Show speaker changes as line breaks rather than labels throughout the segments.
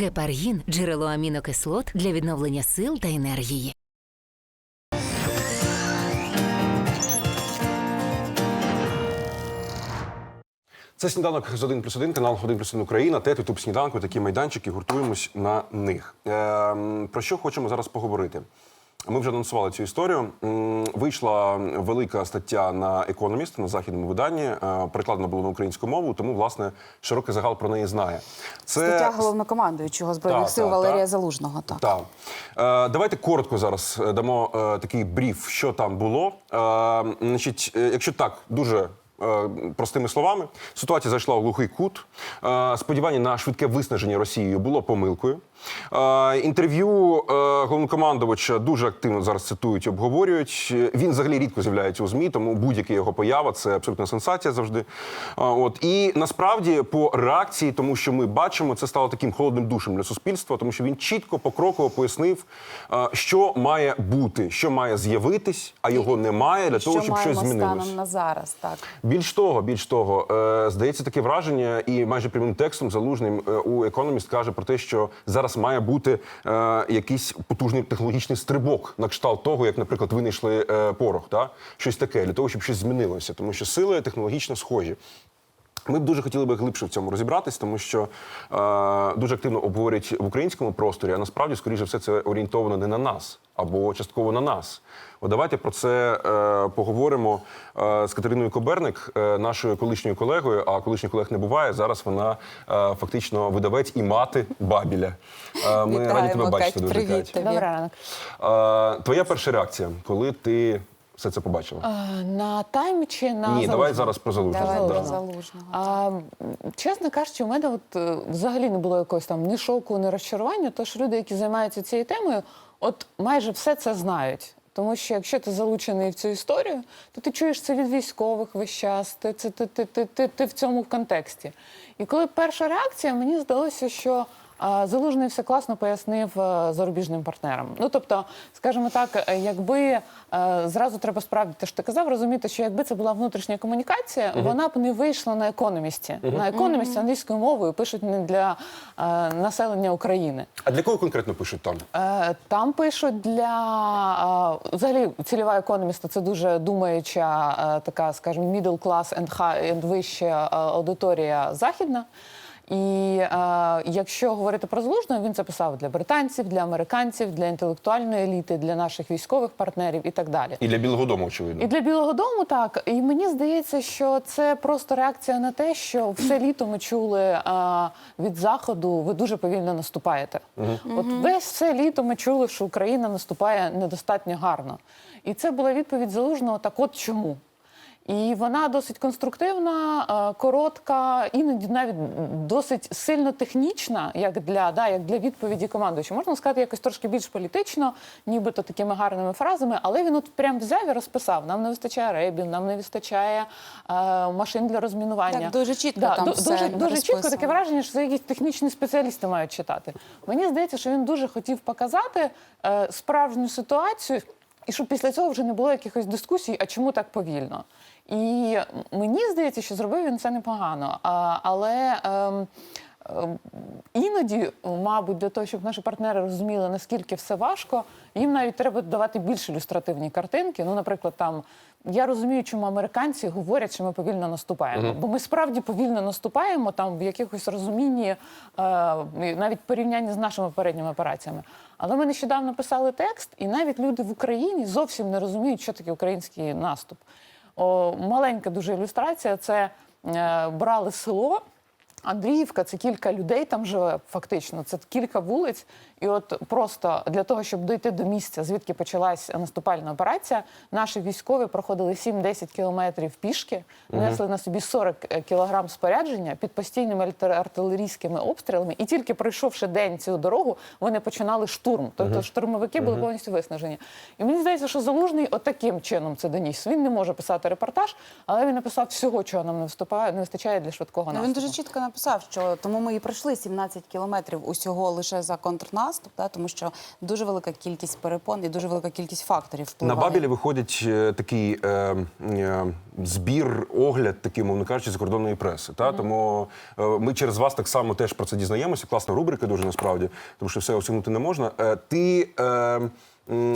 Гепаргін джерело амінокислот для відновлення сил та енергії.
Це сніданок з 1 плюс 1, канал 1 плюс 1 Україна, ТЕТ, Ютуб сніданку, такі майданчики, гуртуємось на них. Е, про що хочемо зараз поговорити? Ми вже анонсували цю історію. Вийшла велика стаття на Economist, на західному виданні. е, Перекладена була на українську мову, тому власне широкий загал про неї знає. Це
Стаття головнокомандуючого збройних
Так,
сил
так,
Валерія
так.
Залужного. Так.
Так. Е, давайте коротко зараз е, дамо такий бріф, що там було. Значить, якщо так, дуже. Простими словами, ситуація зайшла у глухий кут. Сподівання на швидке виснаження Росією було помилкою. Е, Інтерв'ю е, головнокомандувача дуже активно зараз цитують, обговорюють. Він взагалі рідко з'являється у змі, тому будь-яка його поява це абсолютна сенсація завжди. Е, От і насправді по реакції, тому що ми бачимо, це стало таким холодним душем для суспільства, тому що він чітко покроково пояснив, що має бути, що має з'явитись, а його немає для того, щоб щось змінилось.
станом на зараз? Так.
Більш того, більш того, здається таке враження, і майже прямим текстом залужним у Економіст каже про те, що зараз має бути е, якийсь потужний технологічний стрибок на кшталт того, як, наприклад, винайшли е, порох, да? щось таке для того, щоб щось змінилося, тому що сили технологічно схожі. Ми б дуже хотіли би глибше в цьому розібратись, тому що е, дуже активно обговорюють в українському просторі, а насправді, скоріше за все, це орієнтовано не на нас або частково на нас. От давайте про це е, поговоримо е, з Катериною Коберник, е, нашою колишньою колегою. А колишніх колег не буває. Зараз вона е, фактично видавець і мати Бабіля. Е, ми раді тебе бачити
Кать,
дуже
привіт
Кать.
тобі.
Добрий ранок.
Е, твоя перша реакція, коли ти все це побачила?
А, На таймі чи на
Ні, давай зараз про залужного.
Давай
Да.
про залужного.
А, чесно кажучи, у мене от е, взагалі не було якогось там ні шоку, ні розчарування. Тож люди, які займаються цією темою, от майже все це знають. Тому що якщо ти залучений в цю історію, то ти чуєш це від військових весь час, ти, ти, ти, ти, ти, ти, ти в цьому контексті. І коли перша реакція, мені здалося, що Залужний все класно пояснив е, зарубіжним партнерам. Ну тобто, скажімо так, е, якби е, зразу треба справді те, що ти казав, розуміти, що якби це була внутрішня комунікація, вона б не вийшла на економісті. На економісті англійською мовою пишуть не для населення України.
А для кого конкретно пишуть там?
Там пишуть для взагалі цільова економіста це дуже думаюча, така, скажімо, middle class and high, and вища аудиторія західна. І е, якщо говорити про залужного, він це писав для британців, для американців, для інтелектуальної еліти, для наших військових партнерів і так далі.
І для Білого Дому, очевидно.
І для Білого Дому так. І мені здається, що це просто реакція на те, що все літо ми чули а, від заходу, ви дуже повільно наступаєте. От весь все літо ми чули, що Україна наступає недостатньо гарно. І це була відповідь залужного: так от чому? І вона досить конструктивна, е, коротка, іноді навіть досить сильно технічна, як для, да, як для відповіді командуючого. Можна сказати, якось трошки більш політично, нібито такими гарними фразами, але він от прям взяв і розписав: нам не вистачає рейбів, нам не вистачає е, машин для розмінування.
Так, дуже чітко
да,
там
ду-
все
дуже, дуже чітко таке враження, що це якісь технічні спеціалісти мають читати. Мені здається, що він дуже хотів показати е, справжню ситуацію. І щоб після цього вже не було якихось дискусій, а чому так повільно. І мені здається, що зробив він це непогано. А, але ем, іноді, мабуть, для того, щоб наші партнери розуміли, наскільки все важко, їм навіть треба давати більш ілюстративні картинки. Ну, наприклад, там я розумію, чому американці говорять, що ми повільно наступаємо. Бо ми справді повільно наступаємо там в якихось розумінні, е, навіть порівнянні з нашими попередніми операціями. Але ми нещодавно писали текст, і навіть люди в Україні зовсім не розуміють, що таке український наступ. О, маленька дуже ілюстрація. Це е, брали село. Андріївка це кілька людей там живе, фактично. Це кілька вулиць. І от просто для того, щоб дійти до місця, звідки почалась наступальна операція, наші військові проходили 7-10 кілометрів пішки, несли на собі 40 кілограм спорядження під постійними артилерійськими обстрілами. І тільки пройшовши день цю дорогу, вони починали штурм. Тобто штурмовики були повністю виснажені. І мені здається, що залужний отаким чином це доніс. Він не може писати репортаж, але він написав всього, чого нам не вступає, не вистачає для швидкого
Ну,
наступу.
він дуже чітко написав, що тому ми і пройшли 17 кілометрів усього лише за контрнаступ, да, тому що дуже велика кількість перепон і дуже велика кількість факторів
На. Бабілі виходить е, такий е, е, збір, огляд, такий, мовно кажучи, закордонної преси. Та? Тому е, ми через вас так само теж про це дізнаємося. Класна рубрика дуже насправді, тому що все осягнути не можна. Е, ти. Е,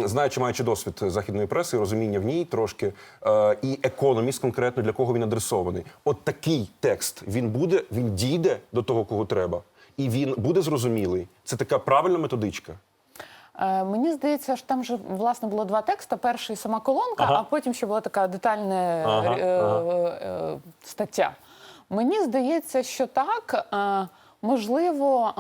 Знаючи, маючи досвід західної преси, розуміння в ній трошки, е, і економіст конкретно для кого він адресований. От такий текст він буде, він дійде до того, кого треба, і він буде зрозумілий. Це така правильна методичка.
Е, Мені здається, що там же власне було два тексти. Перший сама колонка,
Ага.
а потім ще була така детальна
Ага,
е,
ага.
е, стаття. Мені здається, що так. е, Можливо,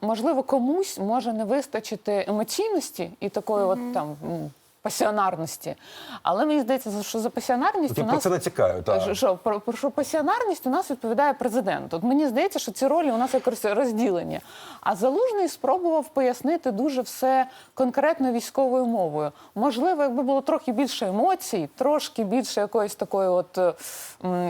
е, можливо, комусь може не вистачити емоційності і такої, от там м, пасіонарності. Але мені здається, що за пасіонарністю
Ти
у нас
це натякаю. Так.
Що, про, про що пасіонарність у нас відповідає президент. От мені здається, що ці ролі у нас якось розділені. А залужний спробував пояснити дуже все конкретно військовою мовою. Можливо, якби було трохи більше емоцій, трошки більше якоїсь такої, от е,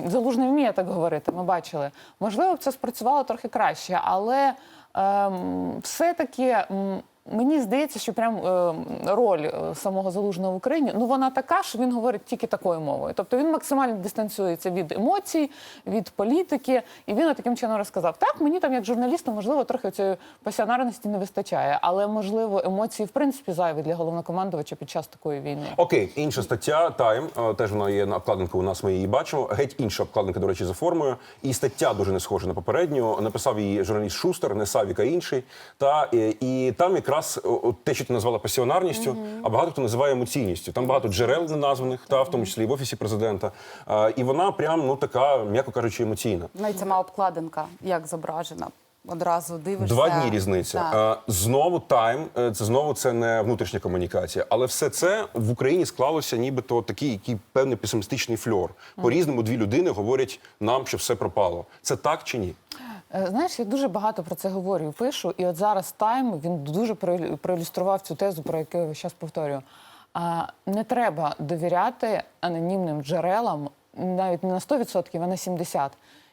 залужний вміє так говорити. Ми бачили. Можливо, б це спрацювало трохи краще, але ем, все-таки. м, Мені здається, що прям е, роль е, самого залужного в Україні ну вона така, що він говорить тільки такою мовою. Тобто він максимально дистанціюється від емоцій, від політики, і він таким чином розказав: так, мені там, як журналісту, можливо, трохи цієї пасіонарності не вистачає, але можливо емоції в принципі зайві для головнокомандувача під час такої війни.
Окей, інша стаття Тайм. е, Теж вона є на обкладинку. У нас ми її бачимо. Геть інша обкладинка, до речі, за формою. І стаття дуже не схожа на попередню. Написав її журналіст Шустер, не Савіка інший. Та і, і там якраз о, о, те, що ти назвала пасіонарністю, а багато хто називає емоційністю. Там багато джерел неназваних, та в тому числі і в офісі президента. Е, І вона прям ну така, м'яко кажучи, емоційна.
Навіть сама обкладинка, як зображена. Одразу дивишся.
Два дні різниця.
Так.
Е, Знову тайм. е, Це знову це не внутрішня комунікація, але все це в Україні склалося, нібито такий, який певний песимістичний фльор. По різному дві людини говорять нам, що все пропало. Це так чи ні?
Е, Знаєш, я дуже багато про це говорю пишу. І от зараз Тайм він дуже проілюстрував цю тезу, про яку я зараз повторюю. А, не треба довіряти анонімним джерелам навіть не на 100%, а на 70%.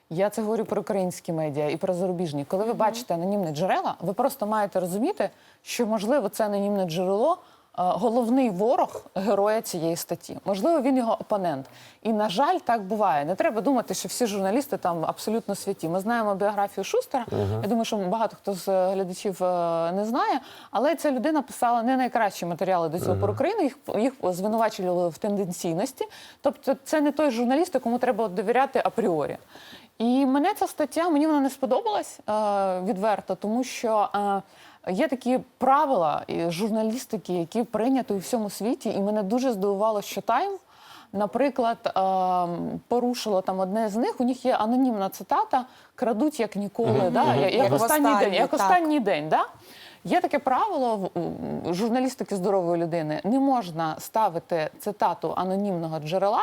Я це говорю про українські медіа і про зарубіжні. Коли ви бачите анонімне джерела, ви просто маєте розуміти, що можливо це анонімне джерело. Е, Головний ворог героя цієї статті. Можливо, він його опонент. І, на жаль, так буває. Не треба думати, що всі журналісти там абсолютно святі. Ми знаємо біографію Шустера. Я думаю, що багато хто з е, глядачів е, не знає. Але ця людина писала не найкращі матеріали до цього про Україну. Їх їх звинувачували в тенденційності. Тобто, це не той журналіст, якому треба довіряти апріорі. І мене ця стаття мені вона не сподобалась відверто, тому що. Є такі правила журналістики, які прийняті у всьому світі, і мене дуже здивувало, що Тайм, наприклад, ем, порушило там одне з них. У них є анонімна цитата Крадуть як ніколи, да? як, як останній, день. Як
так.
останній день да? Є таке правило в журналістики здорової людини: не можна ставити цитату анонімного джерела.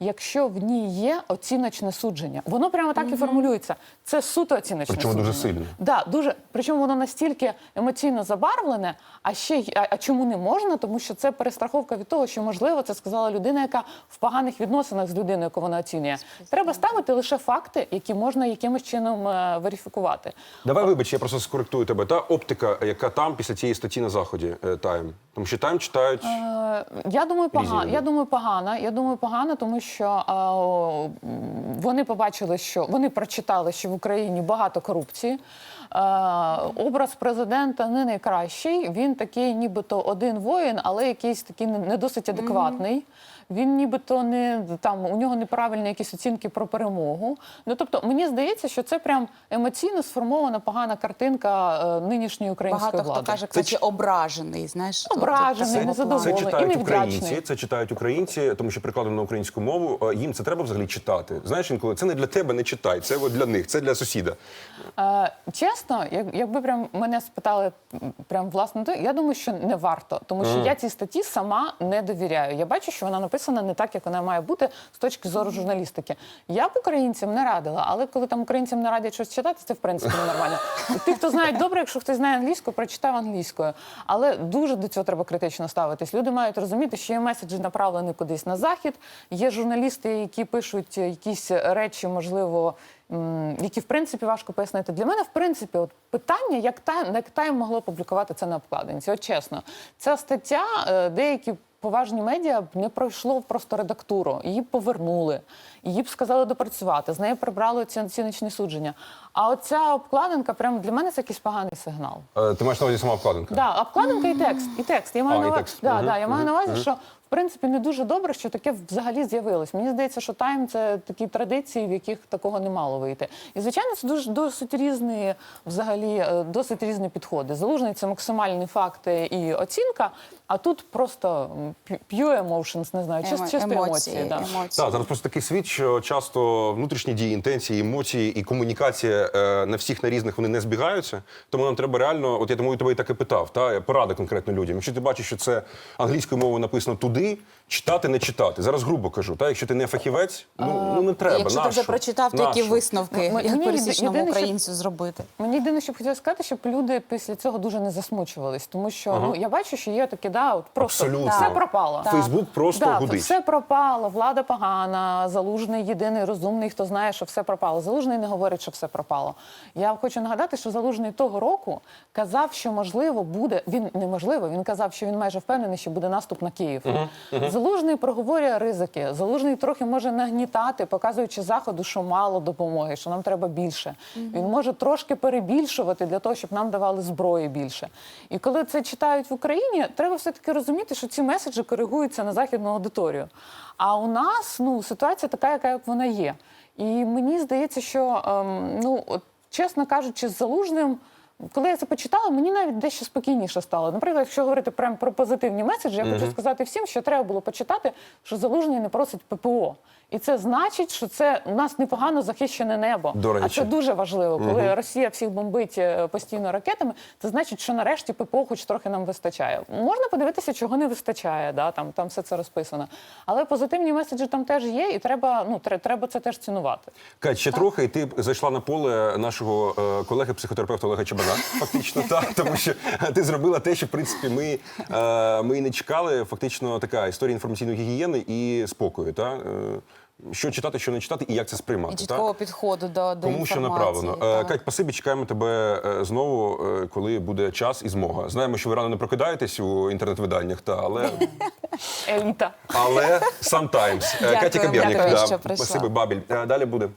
Якщо в ній є оціночне судження, воно прямо так і формулюється. Це суто оціночне
Причому
судження.
дуже сильне.
Да, дуже причому воно настільки емоційно забарвлене. А ще й- а, а чому не можна? Тому що це перестраховка від того, що можливо це сказала людина, яка в поганих відносинах з людиною, яку вона оцінює. Треба ставити лише факти, які можна якимось чином е, верифікувати.
Давай вибач, я просто скоректую тебе. Та оптика, яка там після цієї статті на заході е, Тайм. Тому що Тайм читають.
Е, Я думаю, погано.
люди.
Я думаю, погано. Я думаю, погано, тому що е, вони побачили, що вони прочитали, що в Україні багато корупції. Е, образ президента не найкращий. Він такий, нібито один воїн, але якийсь такий не досить адекватний. Він нібито не там у нього неправильні якісь оцінки про перемогу. Ну тобто, мені здається, що це прям емоційно сформована погана картинка е, нинішньої української
Багато
влади.
хто каже, кстати, ображений. Знаєш,
Ображений, незадоволений.
Це
і
читають
невдячний.
українці, це читають українці, тому що прикладено на українську мову. е, Їм це треба взагалі читати. Знаєш, інколи це не для тебе, не читай. Це от для них, це для сусіда.
Е, чесно, як, якби прям мене спитали м, прям власне, то я думаю, що не варто, тому що я цій статті сама не довіряю. Я бачу, що вона написана не так, як вона має бути з точки зору журналістики. Я б українцям не радила, але коли там українцям не радять щось читати, це в принципі ненормально. Ті, хто знають добре, якщо хтось знає англійську, прочитав англійською. Але дуже до цього треба критично ставитись. Люди мають розуміти, що є меседжі направлені кудись на захід. Є журналісти, які пишуть якісь речі, можливо, які в принципі важко пояснити. Для мене, в принципі, от питання, як тайм, як тайм могло публікувати це на обкладинці. От чесно, ця стаття, е, деякі. Поважні медіа б не пройшло просто редактуру, її б повернули, її б сказали допрацювати, з неї прибрали ці оціночні судження. А оця обкладинка, прямо для мене це якийсь поганий сигнал.
Е, Ти маєш на увазі сама обкладинка?
Да, обкладинка і текст. І текст. Я маю
А,
на увазі,
текст.
да,
Мгм,
да, я маю на
мгм,
увазі, що принципі не дуже добре, що таке взагалі з'явилось. Мені здається, що тайм це такі традиції, в яких такого не мало вийти. І звичайно, це дуже досить різні, взагалі, е, досить різні підходи. Залужний це максимальні факти і оцінка. А тут просто м, п- pure emotions, не знаю, чисто, чисто емоції.
емоції,
да.
емоції.
Так, зараз просто такий світ, що часто внутрішні дії, інтенції, емоції і комунікація е, на всіх на різних вони не збігаються. Тому нам треба реально, от я тому і тебе і так і питав, та порада конкретно людям. Якщо ти бачиш, що це англійською мовою написано туди, Okay. Читати, не читати. Зараз грубо кажу, та якщо ти не фахівець, ну, ну не треба.
Якщо ти вже
нащо?
прочитав, то які
Нащо?
висновки,
М-
як
єди-
пересічному
єдине, що-
українцю зробити?
Мені єдине, що б хотіла сказати, щоб люди після цього дуже не засмучувались, тому що ну я бачу, що є таке, да, от просто
Абсолютно.
все пропало.
Так.
Фейсбук просто
Да,
гудить.
все пропало, влада погана, залужний єдиний розумний, хто знає, що все пропало. Залужний не говорить, що все пропало. Я хочу нагадати, що залужний того року казав, що можливо буде. Він неможливо. Він казав, що він майже впевнений, що буде наступ на Київ. Залужний проговорює ризики. Залужний трохи може нагнітати, показуючи заходу, що мало допомоги, що нам треба більше. Він може трошки перебільшувати для того, щоб нам давали зброї більше. І коли це читають в Україні, треба все таки розуміти, що ці меседжі коригуються на західну аудиторію. А у нас ну ситуація така, яка як вона є. І мені здається, що ем, ну от, чесно кажучи, з залужним. Коли я це почитала, мені навіть дещо спокійніше стало. Наприклад, якщо говорити прямо про позитивні меседжі, я хочу сказати всім, що треба було почитати, що залужний не просить ППО. І це значить, що це у нас непогано захищене небо.
До
а це дуже важливо. Коли Росія всіх бомбить е, постійно ракетами, це значить, що нарешті ППО хоч трохи нам вистачає. Можна подивитися, чого не вистачає. Да? Там, там все це розписано. Але позитивні меседжі там теж є, і треба, ну, треба це теж цінувати.
Кать, ще трохи, і ти зайшла на поле нашого е, колеги, психотерапевта Олега Чабана, фактично, так, тому що ти зробила те, що в принципі ми, е, ми і не чекали. Фактично така історія інформаційної гігієни і спокою. Та? Е, що читати, що не читати, і як це сприймати.
І
так?
чіткого підходу до, до
Кому що
інформації.
направлено. Е,
так.
Кать, спасибі, чекаємо тебе е, знову, коли буде час і змога. Знаємо, що ви рано не прокидаєтесь у інтернет-виданнях, та, але,
Еліта.
але sometimes.
Дякую,
Катя Кабєрник,
дякую,
да,
що прийшла.
спасибі, Бабіль. Далі буде.